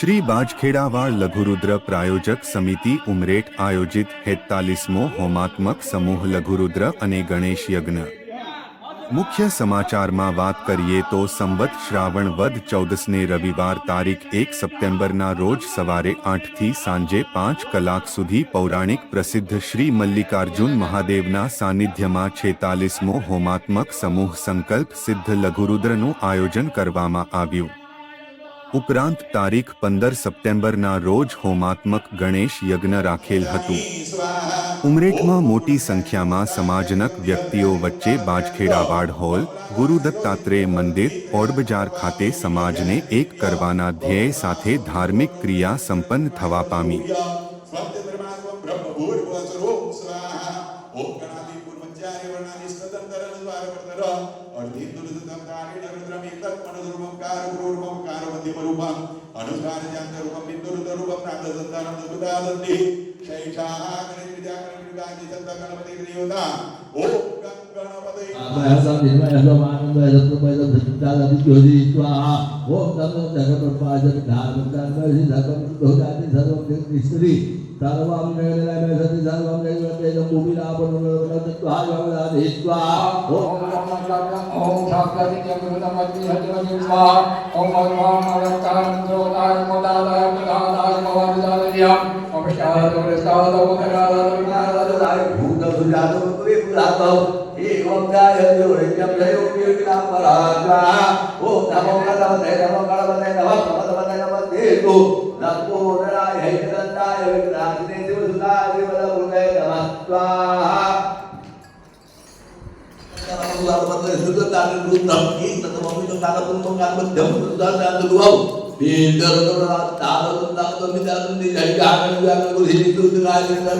શ્રી બાજખેડાવાળ લઘુરુદ્ર પ્રાયોજક સમિતિ ઉમરેટ આયોજિત હેતાલીસમો હોમાત્મક સમૂહ લઘુરુદ્ર અને ગણેશ યજ્ઞ. મુખ્ય સમાચારમાં વાત કરીએ તો સંવત શ્રાવણ વદ ચૌદસને રવિવાર તારીખ એક સપ્ટેમ્બરના રોજ સવારે આઠથી સાંજે પાંચ કલાક સુધી પૌરાણિક પ્રસિદ્ધ શ્રી મલ્લિકાર્જુન મહાદેવના સાનિધ્યમાં છેતાલીસમો હોમાત્મક સમૂહ સંકલ્પ સિદ્ધ લઘુરુદ્રનું આયોજન કરવામાં આવ્યું. ઉપરાંત તારીખ પંદર સપ્ટેમ્બરના રોજ હોમાત્મક ગણેશ યજ્ઞ રાખેલ હતું ઉમરેઠમાં મોટી સંખ્યામાં સમાજનક વ્યક્તિઓ વચ્ચે બાજખેડાવાડ હોલ ગુરુ દત્તાત્રેય મંદિર ઓડબજાર ખાતે સમાજને એક કરવાના ધ્યેય સાથે ધાર્મિક ક્રિયા સંપન્ન થવા પામી अनुस्कार रूपम बिंदु रूपम नाद संतानम सुदादंति స్వరూపం అనుసారజాంత రూపం బిందురుత రూపం నాదసంతానం సగుదాదండి శైషాగ్ని విద్యాగ్ని గాంధీ సంత గణపతి దేవత ఓం గణపతి ఆయాసం నిర్మయసం ఆనందయ సత్వమయ దృష్టాలది జ్యోతి స్వాహా ఓం నమో జగత్ప్రపాజ ధారం కర్మసి సర్వం దోదాతి సర్వం నిశ్రీ సర్వం నేలమే సతి సర్వం నేలమే భూమిలాపణం తత్వాయ స్వాహా ఓం ओम शांति जगन्नाथ हजरत स्वाहा ओम भगवान अवतार द्रोतार मोदालाय मोदालाय मोदालाय ओम शांति प्रसाद मोदालाय मोदालाय Bhuta Sujata Kuri Pulato Evam Jaya Yuriyam Jayo Kirtinam Paraja Om Namo Kadavate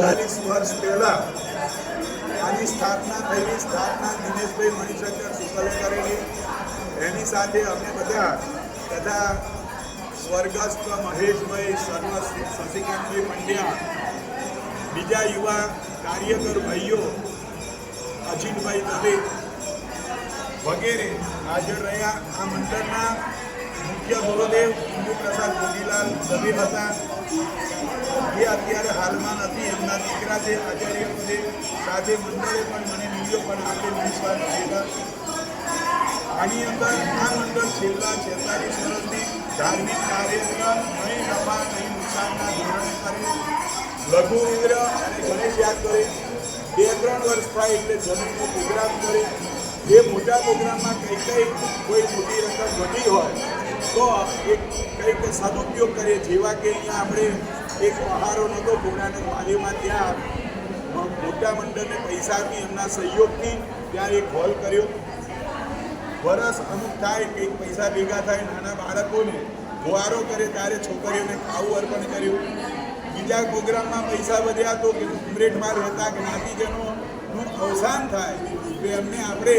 ચાલીસ વર્ષ પહેલા આની સ્થાપના થયેલી, સ્થાપના દિનેશભાઈ મણિશંકર શુક્લે કરેલી. એની સાથે અમે બધા તથા સ્વર્ગસ્થ મહેશભાઈ, સર્વ શશિકાંતભાઈ પંડ્યા, બીજા યુવા કાર્યકર ભાઈઓ, અજીતભાઈ દવે વગેરે હાજર રહ્યા આ મંડળના મુખ્ય ગુરુદેવ હિન્દુ પ્રસાદ મોતીલાલ દવે હતા. જે અત્યારે હાલમાં નથી, એમના દીકરા છે, આચાર્ય પદે સાથે મંડળે પણ મને મળ્યો પણ આપણે વિશ્વાસ ભેગા આની અંદર આ મંડળ છેલ્લા છેતાલીસ વર્ષથી ધાર્મિક કાર્યક્રમ નહીં નફા નહીં નુકસાનના ધોરણે કરે. ઇન્દ્ર અને ગણેશ યાદ કરે. બે ત્રણ વર્ષ થાય એટલે જમીનનું પ્રોગ્રામ કરે. એ મોટા પ્રોગ્રામમાં કંઈ કંઈ કોઈ મોટી રકમ ઘટી હોય, તો એક કંઈક સદુપયોગ કરીએ. જેવા કે અહીંયા આપણે એક પહાડો નહોતો પૂર્ણાનંદ મહાદેવમાં ત્યાં મોટા મંડળને પૈસા આપી એમના સહયોગથી ત્યાં એક હોલ કર્યો. વરસ અમુક થાય કંઈક પૈસા ભેગા થાય નાના બાળકોને ગુવારો કરે ત્યારે છોકરીઓને ખાવું અર્પણ કર્યું. બીજા પ્રોગ્રામમાં પૈસા વધ્યા તો ઉમરેઠમાં રહેતા જ્ઞાતિજનોનું અવસાન થાય. એમને આપણે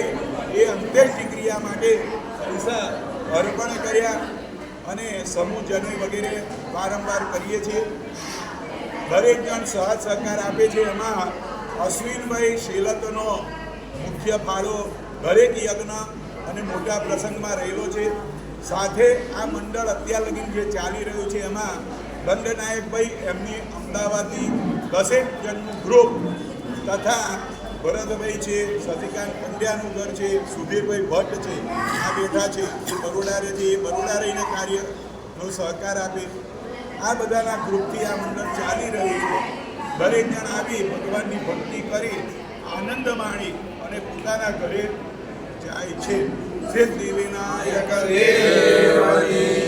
એ અંત્યેષ્ટિ ક્રિયા માટે પૈસા અર્પણ કર્યા અને સમૂહ જનોઈ વગેરે વારંવાર કરીએ છીએ. દરેક જણ સહજ સહકાર આપે છે. એમાં અશ્વિનભાઈ શેલતનો મુખ્ય ફાળો દરેક યજ્ઞ અને મોટા પ્રસંગમાં રહેલો છે. સાથે આ મંડળ અત્યાર લગી જે ચાલી રહ્યું છે, એમાં દંડનાયકભાઈ એમની અમદાવાદની દસેક જણનું ગ્રુપ તથા ભરતભાઈ છે, સતીકાંત પંડ્યાનું ઘર છે, સુધીરભાઈ ભટ્ટ છે, આ બેઠા છે. એ બરોડા રહે છે, એ બરોડા રહીને કાર્યનો સહકાર આપે. આ બધાના ગ્રુપથી આ મંડળ ચાલી રહ્યું છે. દરેક જણ આવી ભગવાનની ભક્તિ કરી, આનંદ માણી અને પોતાના ઘરે જાય છે. સિદ્ધિ વિનાયક દેવની.